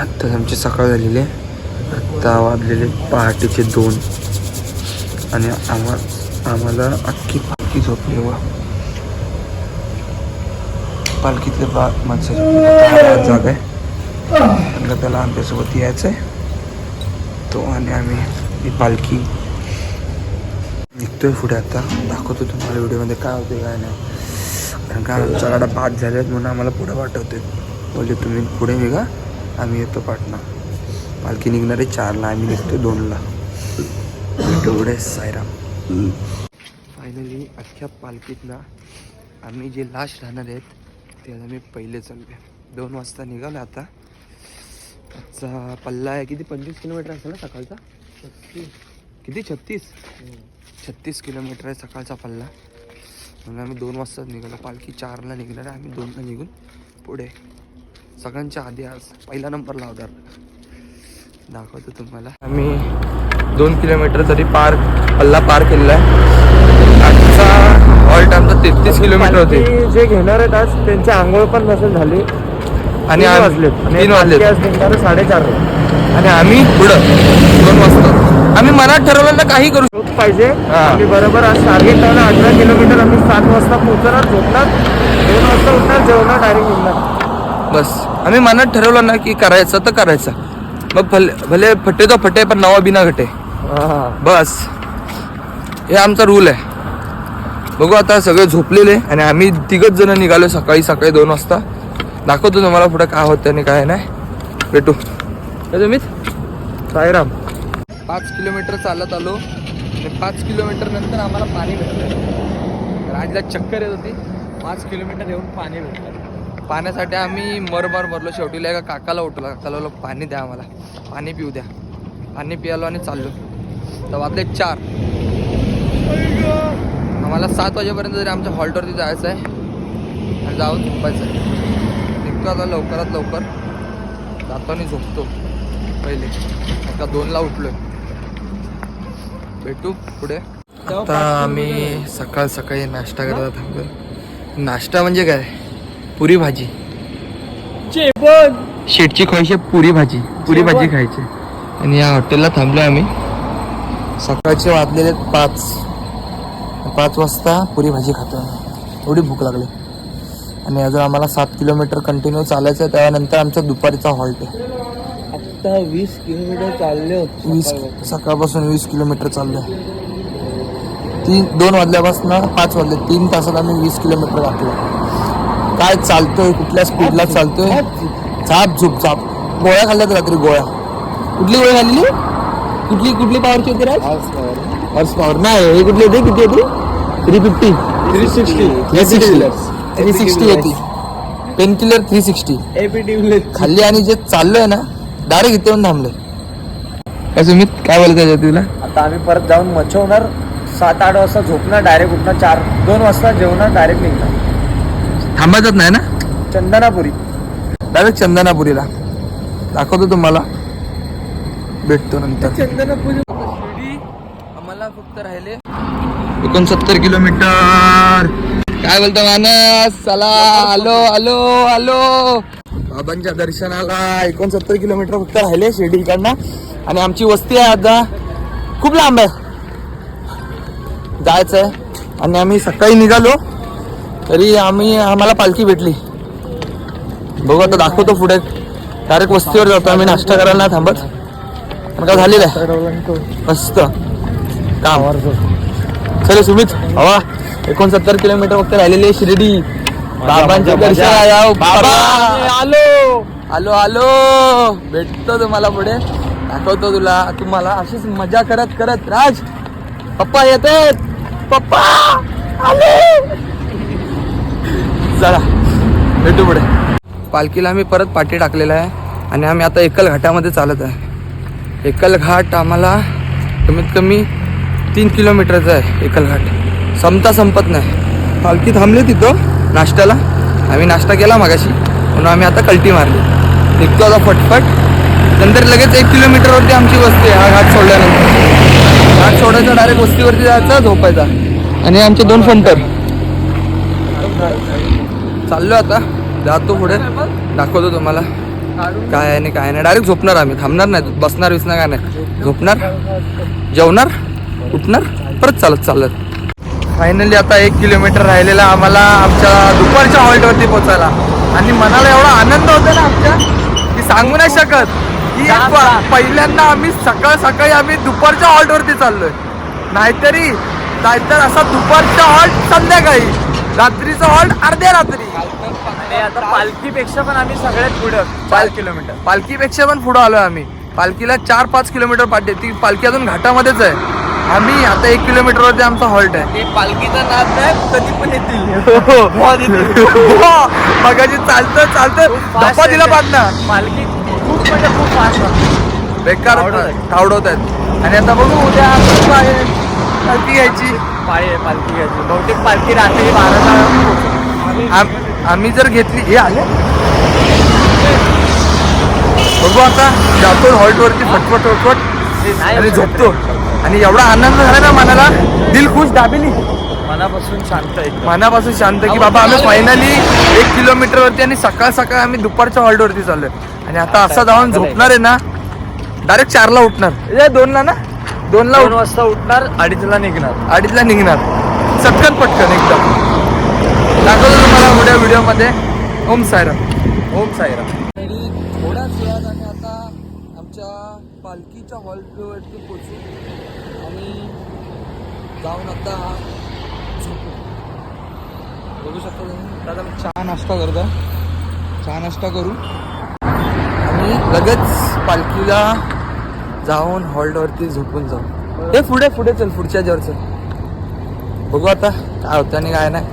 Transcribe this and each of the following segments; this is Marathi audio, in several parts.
आत्ता आमची सकाळ झालेली आहे. आत्ता वाजलेले पहाटेचे दोन. आणि आम्हा आम्हाला अख्खी पालखी झोपली व पालखीतले बा माणसं झोपली जागा आहे. म्हणलं त्याला आमच्यासोबत यायचं आहे. तो आणि आम्ही ही पालखी निघतोय पुढे आता. दाखवतो तुम्हाला व्हिडिओमध्ये काय होते काय नाही. कारण का आमच्या गाड्या बाद झाल्या आहेत म्हणून आम्हाला पुढे पाठवते बोलले तुम्ही पुढे निघा आम्ही येतो पाटणा. पालखी निघणार आहे चारला आम्ही निघतो दोनला. तेवढे सायराम फायनली अख्ख्या पालखीत ना आम्ही जे लास्ट राहणार आहेत ते आम्ही पहिले चालले दोन वाजता निघालो आता. आजचा पल्ला आहे किती? पंचवीस किलोमीटर असेल ना सकाळचा? किती? छत्तीस? छत्तीस किलोमीटर आहे सकाळचा पल्ला. म्हणून आम्ही दोन वाजताच निघालो. पालखी चारला निघणार आहे आम्ही दोनला निघून पुढे. सगळ्यांच्या आधी आज पहिला नंबर लावणार. दाखवतो तुम्हाला. आम्ही दोन किलोमीटर तरी पार पल्ला पार केलेला आहे. आजचा ऑल टाइमचा तेहतीस किलोमीटर होते. जे घेणार आहेत आज त्यांची आंघोळ पण नसेल झाली. आणि तीन वाजले आज निघणार साडेचार आणि आम्ही पुढं. दोन वाजता. आम्ही मनात ठरवलं ना काही करू झोप पाहिजे. आम्ही बरोबर आज टार्गेट लावलं. अठरा किलोमीटर आम्ही सात वाजता पोहोचणार झोपणार. दोन वाजता उठणार जेवणार डायरेक्ट निघणार. बस. आम्ही मनात ठरवलं ना की करायचं तर करायचं. मग भले भले फटे तो फटे पण नवा बिना घटे. बस. हे आमचा रूल आहे. बघू आता सगळे झोपलेले आणि आम्ही तिघच जण निघालो सकाळी सकाळी दोन वाजता. दाखवतो तुम्हाला पुढे काय होतं आणि काय नाही. भेटू. तुम्ही साईराम. पाच किलोमीटर चालत आलो आणि पाच किलोमीटर नंतर आम्हाला पाणी भेटलं. राजला चक्कर येत होती. पाच किलोमीटर येऊन पाणी भेटलं. पाण्यासाठी आम्ही मरमर मरलो शेवटीला एका काकाला उठवला. काकाला पाणी द्या आम्हाला. पाणी पिऊ द्या. पाणी पियालो आणि चाललो. तर वाजले चार. आम्हाला सात वाजेपर्यंत तरी आमच्या हॉल्टवरती जायचं आहे आणि जाऊन झोपायचं आहे. निघतो आता लवकरात लवकर. जातो आणि झोपतो. पहिले. आता दोनला उठलोय. भेटू पुढे. आता आम्ही सकाळ सकाळी नाश्ता करायला थांबलो नाश्ता म्हणजे काय? पुरी भाजी. शेटची खायची पुरी भाजी. पुरी भाजी खायची. आणि या हॉटेलला थांबलो आम्ही. सकाळचे वाजलेले पाच. पाच वाजता पुरी भाजी खातो एवढी भूक लागली. आणि अजून आम्हाला सात किलोमीटर कंटिन्यू चालायचं आहे त्यानंतर आमचा दुपारीचा हॉल्ट आहे. आता वीस किलोमीटर चालले वीस सकाळपासून. वीस किलोमीटर चाललोय तीन दोन वाजल्यापासून पाच वाजले. तीन तासात आम्ही वीस किलोमीटर घातलो. काय चालतोय कुठल्या स्पीडला चालतोय? झाप झुप झाप गोळ्या खाल्ल्यात रात्री गोळ्या. कुठली गोळी खाल्ली कुठली कुठली पॉवरची होती राज? हॉर्स पॉवर नाही हे कुठली होती? किती होती? Three fifty three sixty three sixty three sixty होती. पेन किलर थ्री सिक्स्टी खाल्ली आणि जे चाललोय ना डायरेक्ट इथे येऊन थांबले. काय सुमित काय बोलत तुला आता आम्ही परत जाऊन मच्छवणार सात आठ वाजता झोपणार डायरेक्ट उठणार चार दोन वाजता जेवणार डायरेक्ट निघणार. थांबायचंच नाही ना? चंदनापुरी. डायरेक्ट चंदनापुरीला. दाखवतो तुम्हाला. भेटतो नंतर. चंदनापुरी. आम्हाला फक्त राहिले एकोणसत्तर किलोमीटर. काय बोलतो मानस? चला आलो आलो आलो. बाबांच्या दर्शनाला एकोणसत्तर किलोमीटर फक्त राहिले शिर्डीकडनं. आणि आमची वस्ती आहे आता खूप लांब आहे. जायचं आहे आणि आम्ही सकाळी निघालो. तरी आम्ही आम्हाला पालखी भेटली. बघू आता दाखवतो पुढे. डायरेक्ट वस्तीवर जातो. आम्ही नाश्ता करायला नाही थांबत. पण काय झालेलं आहे. मस्त. काम. चल सुमित. हवा. एकोणसत्तर किलोमीटर फक्त राहिलेले शिर्डी. बाबांच्या दर्शन बाबा आलो. आलो आलो. भेटतो तुम्हाला पुढे. दाखवतो तुला. तुम्हाला अशीच मजा करत करत. राज पप्पा येत पप्पा आले चला भेटू पुढे. पालखीला आम्ही परत पाठी टाकलेला आहे आणि आम्ही आता एकल घाटामध्ये चालत आहे. एकल घाट आम्हाला कमीत कमी तीन किलोमीटरचा आहे एकल घाट. संपता संपत नाही. पालखी थांबली तिथं नाश्त्याला. आम्ही नाश्ता केला मागाशी. म्हणून आम्ही आता कल्टी मारली. निघतो आता फटफट. नंतर लगेच एक किलोमीटरवरती आमची वस्ती आहे. हा घाट सोडल्यानंतर. घाट सोडायचा डायरेक्ट वस्तीवरती जायचा झोपायचा. आणि आमचे दोन फंटर चाललो आता. जातो पुढे. दाखवतो तुम्हाला. काय आहे काय नाही. डायरेक्ट झोपणार आम्ही. थांबणार नाही. बसणार विसणार काय नाही. झोपणार? जेवणार? उठणार? परत चालत चालत. फायनली आता एक किलोमीटर राहिलेला आम्हाला आमच्या दुपारच्या हॉल्टवरती पोहोचायला. आणि मनाला एवढा आनंद होता ना आमच्या की सांगू नाही शकत. की पहिल्यांदा आम्ही सकाळ सकाळी आम्ही दुपारच्या हॉल्टवरती चाललोय. नाहीतरी नाहीतर असा दुपारच्या हॉल्ट संध्याकाळी. रात्रीचा हॉल्ट अर्ध्या रात्री. आणि आता पालखीपेक्षा पण आम्ही सगळ्यात पुढं चार किलोमीटर. पालखीपेक्षा पण पुढे आलोय आम्ही. पालखीला चार पाच किलोमीटर पाठी ती पालखी अजून घाटामध्येच आहे. आम्ही आता एक किलोमीटरवरती आमचा हॉल्ट आहे. पालखीचा नाद नाही कधी पण येतील. मगाशी चालतं चालतं. धप्पा दिला पाडणार पालखी खूप म्हणजे खूप फास्ट बेकार तावडत आहेत. आणि आता बघू उद्या आहे. पालखी घ्यायची. पाळी पालखी घ्यायची. बहुतेक पालखी रात्री. आम- आम्ही जर घेतली हे आले? बघू आता जातो हॉल्टवरती फटफट फटफट. आणि झोपतो. आणि एवढा आनंद झाला ना मनाला दिल खुश दाबेली. मनापासून शांत आहे. मनापासून शांत की बाबा आम्ही फायनली एक किलोमीटरवरती आणि सकाळ सकाळ आम्ही दुपारच्या हॉल्टवरती चाललोय. आणि आता असा जाऊन झोपणार आहे ना डायरेक्ट चारला उठणार. दोनला ना? दोनला दोन वाजता उठणार अडीचला निघणार. अडीचला निघणार. चटकन पटकन एकदम. दाखवतो तुम्हाला उद्या व्हिडिओमध्ये? ओम सायरा ओम साईराम. थोड्याच वेळात आणि आता आमच्या पालखीच्या हॉलवरती पोचू आणि जाऊन आता झोपू. बघू शकता तुम्ही दादा मी चहा नाश्ता करतो. चहा नाश्ता करू. आणि लगेच पालखीला जाऊन हॉल्टवरती झोपून जाऊ. हे पुढे पुढे चल पुढच्या याच्यावर चल. बघू आता काय होतं आणि काय नाही.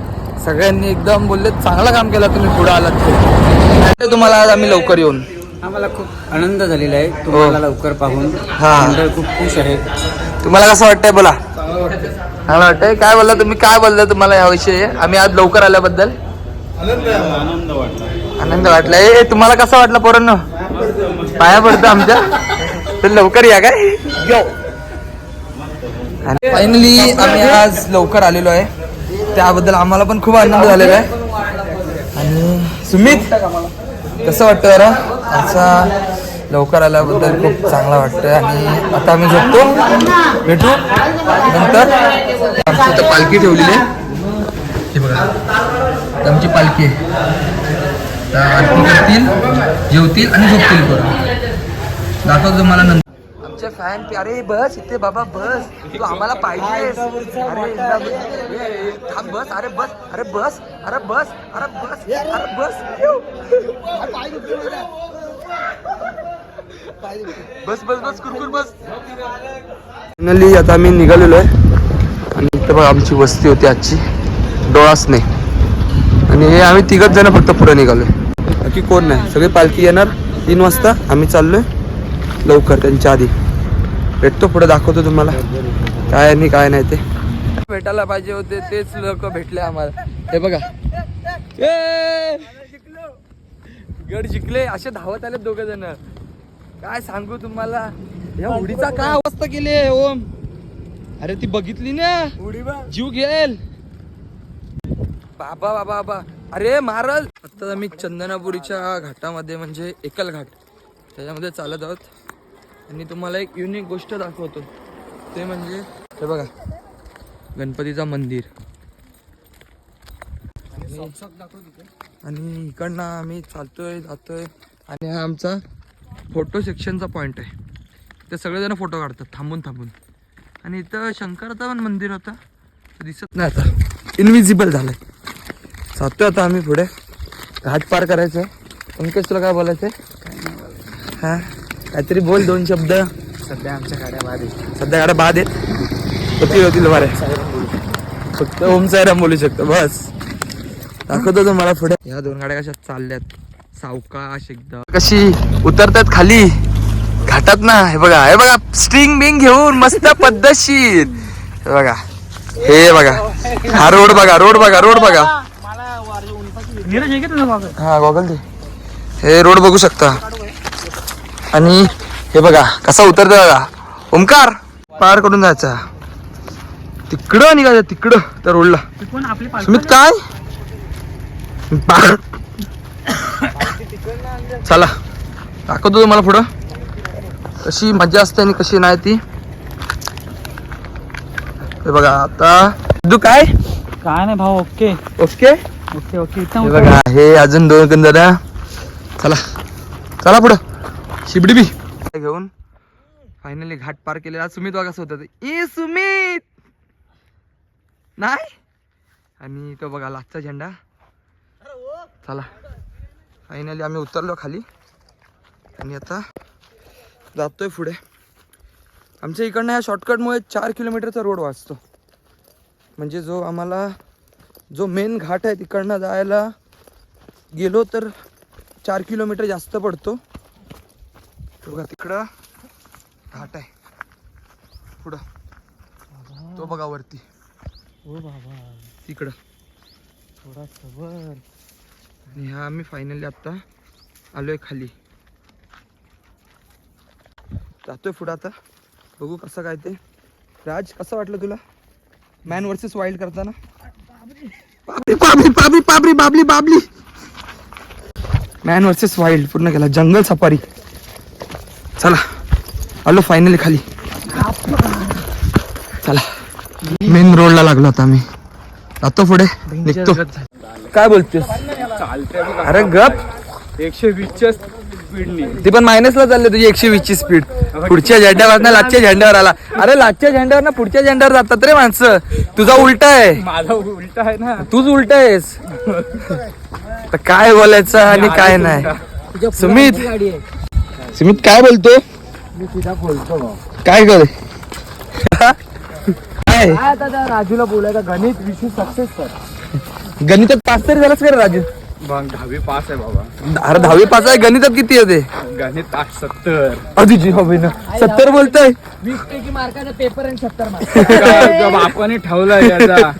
सगळ्यांनी एकदम बोलले चांगलं काम केलं तुम्ही पुढे आलात ते. तुम्हाला आज आम्ही लवकर येऊन. आम्हाला खूप आनंद झालेला आहे. तुम्हाला लवकर पाहून. हा. खूप खुश आहे. तुम्हाला कसं वाटतंय? बोला. चांगलं वाटतंय. काय बोलला तुम्ही? काय बोलला तुम्हाला याविषयी आम्ही आज लवकर आल्याबद्दल. आनंद वाटला. ए तुम्हाला कसं वाटलं पोरांनो? पाया पडतो आमच्या. तर लवकर या काय? फायनली आम्ही आज लवकर आलेलो आहे. त्याबद्दल आम्हाला पण खूप आनंद झालेला आहे. आणि सुमित कसं वाटतं आमचा लवकर आल्याबद्दल खूप चांगला वाटतं आणि आता आम्ही झोपतो. भेटू. नंतर. आमची इथं पालखी ठेवलेली आहे. हे बघा. आमची पालखी आहे. आरती करतील जेवतील आणि झोपतील परत. दाखवतो तुम्हाला नंतर. आमचे फॅन अरे बस इथे बाबा बस. तू आम्हाला पाहिजेस. अरे थांब. बस. अरे बस. अरे बस. अरे बस. अरे बस. अरे बस. बस बस बस कुरकुर बस. फायनली आता आम्ही निघालेलो आहे. आणि इथं बघा आमची वस्ती होती आजची. डोळासने. आणि हे आम्ही तिघच जण फक्त पुढे निघालोय. बाकी कोण नाही. सगळी पालखी येणार. तीन वाजता आम्ही चाललोय. लवकर त्यांच्या आधी. भेटतो पुढे दाखवतो तुम्हाला. काय आणि काय नाही ते. भेटायला पाहिजे होते तेच लोक भेटले आम्हाला. हे बघा! गड जिंकले असे धावत आले दोघ जण. काय सांगू तुम्हाला? या उडीचा काय अवस्था केली ओम? अरे ती बघितली ना? जीव घेल. बाबा बाबा बाबा. अरे मारल. आता आम्ही चंदनापुरीच्या घाटामध्ये म्हणजे एकल घाट त्याच्यामध्ये चालत आहोत. आणि तुम्हाला एक युनिक गोष्ट दाखवतो. ते म्हणजे हे बघा. गणपतीचा मंदिर. आणि- आणि इकडनं आम्ही चालतोय जातोय. आणि हा आमचा फोटो सेक्शनचा पॉइंट आहे. ते सगळेजण फोटो काढतात थांबून थांबून. आणि इथं शंकराचं पण मंदिर होतं. दिसत नाही आता. इनविजिबल झालंय. जातोय आता आम्ही पुढे. घाट पार करायचं पंकज तुला काय बोलायचंय? हा? काहीतरी बोल दोन शब्द. सध्या आमच्या गाड्या बाद आहेत. सध्या गाड्या बाद आहेत? होतील होतील बरे फक्त ओम सायराम बोलू शकतो बस. दाखवतो तुम्हाला पुढे. ह्या दोन गाड्या कशा चालल्यात? सावकाश एकदम. कशी उतरतात खाली? घाटात ना हे बघा हे बघा स्ट्रिंग बिंग घेऊन मस्त पद्धतशीर. हे बघा हे बघा हा रोड बघा रोड बघा रोड बघा. हा गॉगल दे. हे रोड बघू शकता. आणि हे बघा कसा उतरतो बघा ओमकार पार करून जायचा. तिकडं निघायचं तिकडं त्या रोडला सुमित काय? पार. चला दाखवतो तुम्हाला पुढं. कशी मजा असते आणि कशी नाही ती. हे बघा आता तू काय? काय नाही भाऊ ओके. ओके? Okay okay. बघा हे अजून दोन गंध चला चला पुढं. शिबडी बी. घेऊन फायनली घाट पार केलेला आज सुमित बघा होत ए सुमित! नाही? आणि तो बघा लाचचा झेंडा. चला. फायनली आम्ही उतरलो खाली. आणि आता जातोय पुढे. आमच्या इकडनं या शॉर्टकटमुळे चार किलोमीटरचा रोड वाचतो. म्हणजे जो आम्हाला जो मेन घाट आहे तिकडनं जायला गेलो तर चार किलोमीटर जास्त पडतो. बघा तिकडं घाट आहे. पुढं. तो बघा वरती. ओ बाबा. तिकडं थोडा सबर. आणि ह्या आम्ही फायनली आत्ता आलोय खाली. जातोय पुढं आता. बघू कसं काय ते. राज कसं वाटलं तुला? मॅन वर्सेस वाईल्ड करताना? बाबरी बाबरी बाबरी बाबरी बाबली बाबली. मॅन वर्सेस वाईल्ड पूर्ण केला. जंगल सफारी चला. आलो फायनली खाली. चला. मेन रोडला लागलो आता आम्ही. जातो पुढे. निघतो. काय बोलतोस? अरे गप. एकशे वीसच्या स्पीडनी ती पण मायनसला चालले तुझी एकशे वीस ची स्पीड पुढच्या झेंड्यावर ना लाचच्या झेंड्यावर आला. अरे लाचच्या झेंड्यावर ना पुढच्या झेंड्यावर जातात रे माणसं. तुझा उलटा आहे. माझा उलटा आहे ना. तूच उलटा आहेस. तर काय बोलायचं आणि काय नाही. सुमित. सुमित काय बोलतो? मी तिला बोलतो काय कर? काय? राजूला बोलायचं? गणित विषय सक्सेस कर. गणितात पास तरी झालाच का राजू. मग दहावी पास आहे बाबा. अरे दहावी पास आहे गणितात किती होते गणित आठ सत्तर. हवी ना सत्तर बोलतोय. वीस पैकी मार्काचा पेपर आणि सत्तर मार्क आपण याचा.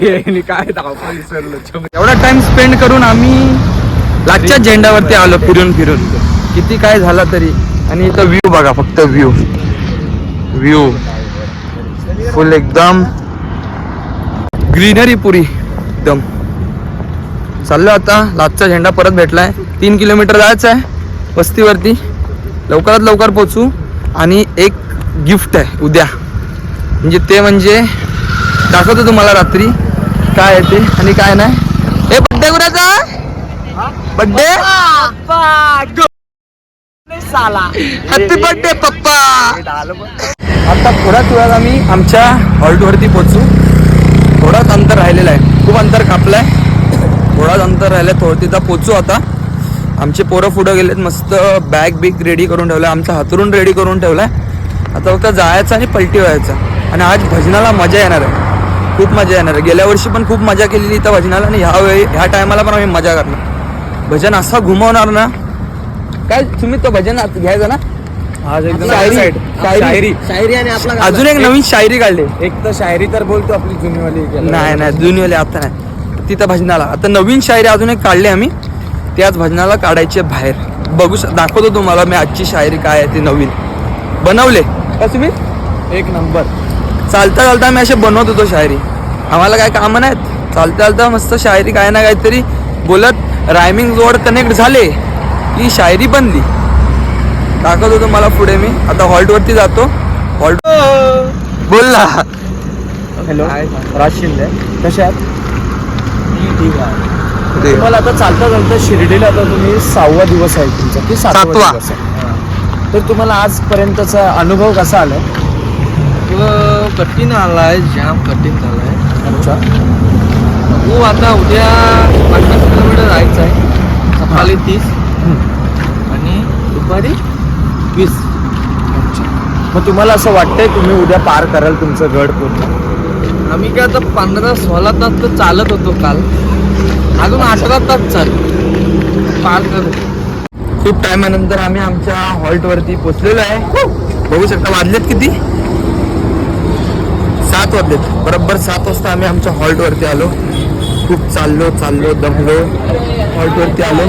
हे काय विसरलो. एवढा टाइम स्पेंड करून आम्ही लाचच्या झेंड्यावरती आलो फिरून फिरून. किती काय झाला तरी. आणि इथं व्ह्यू बघा फक्त व्ह्यू व्ह्यू फुल एकदम ग्रीनरी पुरी. एकदम. चाललो आता. लाचचा झेंडा परत भेटलाय. तीन किलोमीटर जायचं आहे वस्तीवरती. लवकरात लवकर पोचू. आणि एक गिफ्ट आहे उद्या. म्हणजे ते म्हणजे दाखवतो तुम्हाला रात्री. काय आहे ते आणि काय नाही. ए बड्डे कुणाचा? बड्डे हॅपी बर्थडे पप्पा. आता थोड्याच वेळात आम्ही आमच्या हॉल्टवरती पोहोचू. थोडाच अंतर राहिलेलं आहे. खूप अंतर कापलंय. थोडाच अंतर राहिलंय. थोडं तिथं पोचू आता. आमचे पोरं पुढं गेलेत. मस्त बॅग बिग रेडी करून ठेवलाय. आमचा हातरून रेडी करून ठेवलाय. आता फक्त जायचं आणि पलटी व्हायचं. आणि आज भजनाला मजा येणार आहे. खूप मजा येणार आहे. गेल्या वर्षी पण खूप मजा केलेली इथं भजनाला. आणि ह्या वेळी ह्या टायमाला पण आम्ही मजा करणार. भजन असा घुमवणार ना काय तुम्ही तो भजन आत घ्यायचा ना? आज एकदम शायरी. शायरी. शायरी. शायरी आणि आपला अजून एक नवीन शायरी काढली. एक तर शायरी तर बोलतो आपली जुनीवाली नाही नाही जुनीवाले आता नाही. तिथं भजनाला. आता नवीन शायरी अजून एक काढली आम्ही. त्याच भजनाला काढायची बाहेर. बघू दाखवतो तुम्हाला मी आजची शायरी काय आहे ती नवीन. बनवले. का तुम्ही? एक नंबर. चालता चालता आम्ही असे बनवत होतो शायरी. आम्हाला काय कामं नाहीत. चालता चालता मस्त शायरी काय ना काहीतरी बोलत रायमिंग जोड कनेक्ट झाले. की शायरी बनली. दाखवतो तुम्हाला पुढे मी. आता हॉल्ट वरती जातो. हॉल्ट बोल ना. हॅलो राज शिंदे. कसे आहात? ठीक आहे. तुम्हाला आता चालता चालता शिर्डीला आता तुम्ही सहावा दिवस आहे तुमचा. की सातवा. दिवस आहे? तर तुम्हाला आजपर्यंतचा अनुभव कसा आला कठीण आलाय जाम कठीण झालाय. अच्छा. हो आता उद्या पन्नास किलोमीटर जायचं आहे. सकाळी तीस. दुपारी वीस. मग तुम्हाला असं वाटतंय तुम्ही उद्या पार कराल तुमचं गड पूर्ण? आम्ही काय आता पंधरा सोळा तास तर चालत होतो काल. अजून अठरा तास चाल. पार करू. खूप टायमानंतर आम्ही आमच्या हॉल्ट वरती पोचलेलो आहे. बघू शकता वाजलेत किती? सात वाजलेत. बरोबर सात वाजता आम्ही आमच्या हॉल्ट वरती आलो. खूप चाललो चाललो दमलो. हॉल्ट वरती आलो.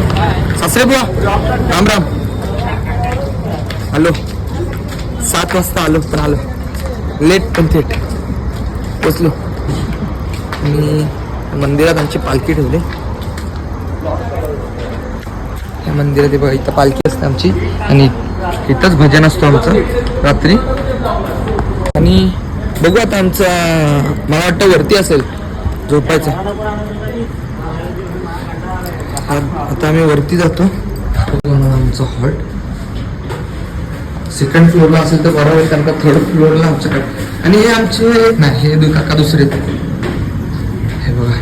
सासरे बुवा राम राम. आलो सात वाजता आलो पण आलो. लेट पण थेट. पोचलो. मी मंदिरात आमची पालखी ठेवली. या मंदिरात बघा इथं पालखी असते आमची. आणि इथंच भजन असतो आमचं रात्री. आणि बघू आता आमचा मला वाटतं वरती असेल झोपायचं. आता आम्ही वरती जातो. आमचं हॉट सेकंड फ्लोअरला असेल तर बरोबर होईल कारण का थर्ड फ्लोअरला आमच्याकडे आणि हे आमचे नाही हे दु- काका दुसरे आहेत. हे बघा.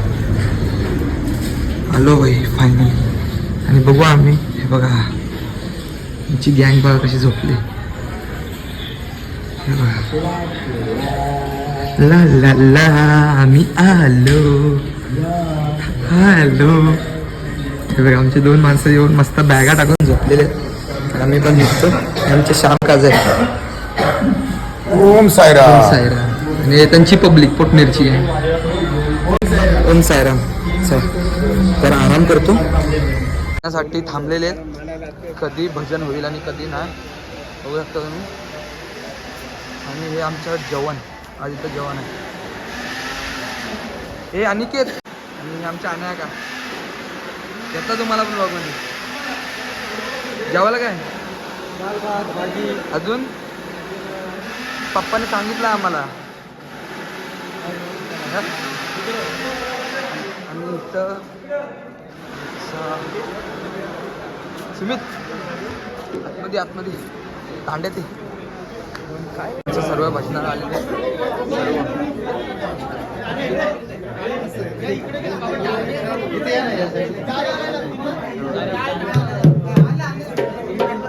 आलो भाई फायनली आणि बघू आम्ही हे बघा. आमची गँग बघा कशी झोपली. हे बघा. ला ला ला आम्ही आलो. आलो. हे बघा आमचे दोन माणसं येऊन मस्त बॅगा टाकून झोपलेले आहेत. आणि आम्ही पण निघतो. हे आमचे श्याम काज आहे ओम सायरा सायराम आणि त्यांची पब्लिक पोटनेरची आहे. ओम सायराम चल तर आराम करतो. त्यासाठी थांबलेले आहेत. कधी भजन होईल आणि कधी नाही बघू शकता तुम्ही. आणि हे आमचं जेवण आज इथं जेवण आहे. हे अनिकेत. आणि आमच्या अनाया का येता तुम्हाला पण बघून जेवायला काय? अजून? पप्पाने सांगितलं आम्हाला? आणि इथं स- सुमित आतमध्ये आतमध्ये. तांड्या ते. काय सर्व भजनार आलेले.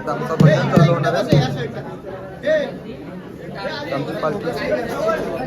आता आमचं भजन चालू होणार आहे आमची पालखी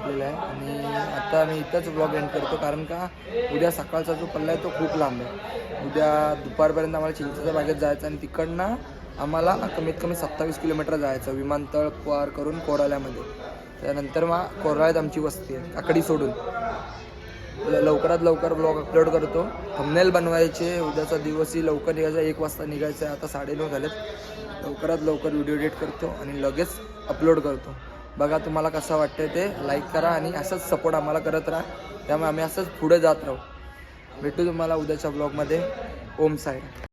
संपलेला आहे. आणि आता मी इथंच ब्लॉग एंड करतो कारण का उद्या सकाळचा जो पल्ला आहे तो खूप लांब आहे. उद्या दुपारपर्यंत आम्हाला चिंचेच्या बागेत जायचं आणि तिकडनं आम्हाला कमीत कमी सत्तावीस किलोमीटर जायचं विमानतळ पार करून कोराल्यामध्ये. त्यानंतर मग कोराळ्यात आमची वस्ती आहे काकडी सोडून. लवकरात लवकर ब्लॉग अपलोड करतो. थंबनेल बनवायचे उद्याचा दिवसही लवकर निघायचा एक वाजता निघायचं आहे आता साडेनऊ झालेत. लवकरात लवकर व्हिडिओ एडिट करतो आणि लगेच अपलोड करतो. बघा तुम्हाला कसं वाटतं ते. लाईक करा आणि असंच सपोर्ट आम्हाला करत राहा. त्यामुळे आम्ही असंच पुढे जात राहू. भेटू तुम्हाला उद्याच्या ब्लॉगमध्ये ओम साईड